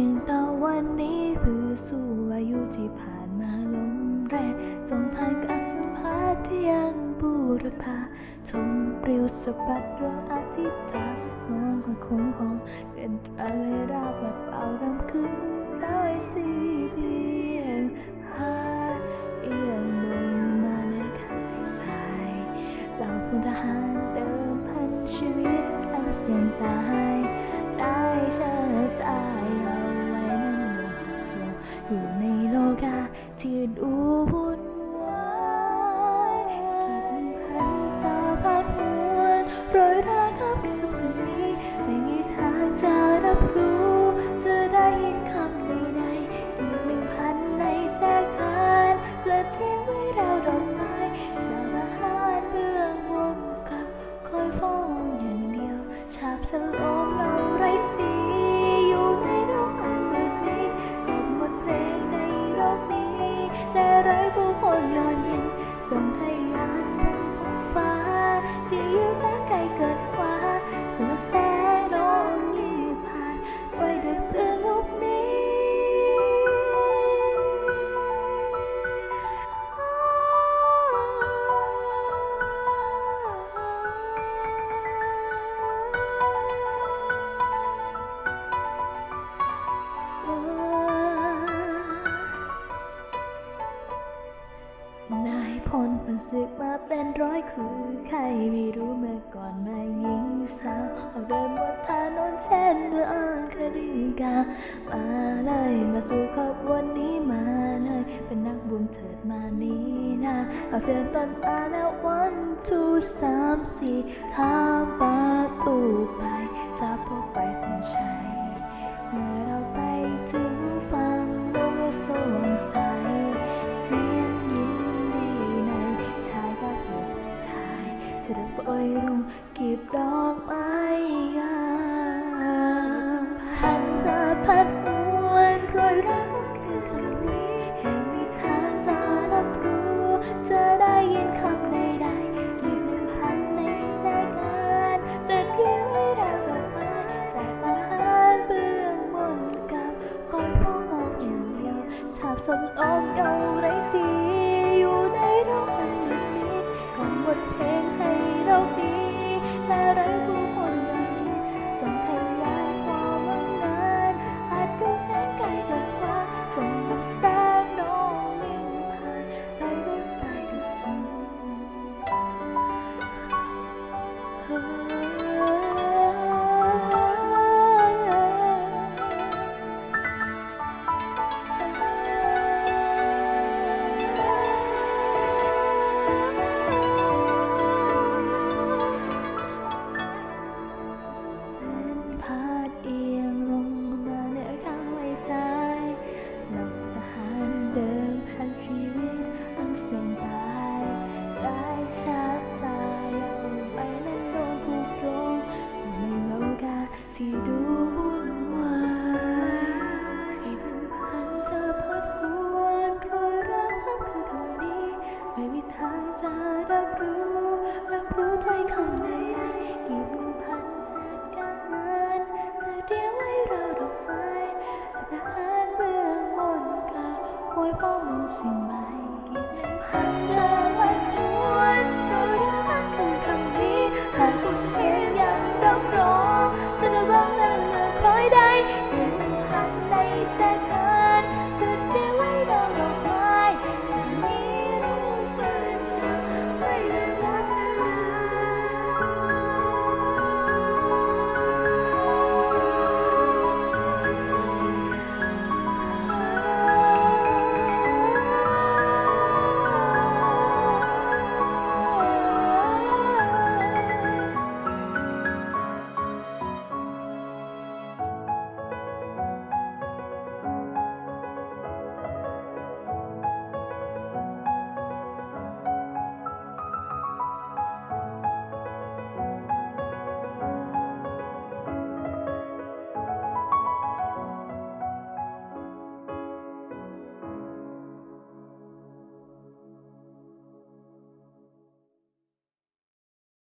ตั้งต่อวันนี้ฝือสู่อายุที่ผ่านมาลมแรงส่งผ่านกับสุภาษิที่ยังบูรพาทมปลิวสะบัดดวงอาทิตย์ทับซ้อนของคงของเกินตราเวลาแบบเป่าดำขึ้นได้สีเดีย ที่ มาเป็นร้อยคือใครไม่รู้เมื่อก่อนมายิงสาวเอาเดินบนถนนเช่นเมื่อคดีกามาเลยมาสู่ขบวนนี้มาเลย เป็นนักบุญเถิดมานี้นะเอาเสียงต้นอาแล้ว one two สามสี่ข้ามประตูไปสาพบไปเส้นชัยเมื่อเรา ล่อยลงก็บดอกไม้ยามพันจะพัดหวนรอยรัก ไม่มีทางจะรับรู้รับรู้ถ้อยคำใดๆกีบหนึ่งพันเจ็ดการงานจะเรียกไว้เราดอกไม้แต่ทหารเมืองบนกาคอยฟ้องสิ่งใหม่กีบหนึ่งพัน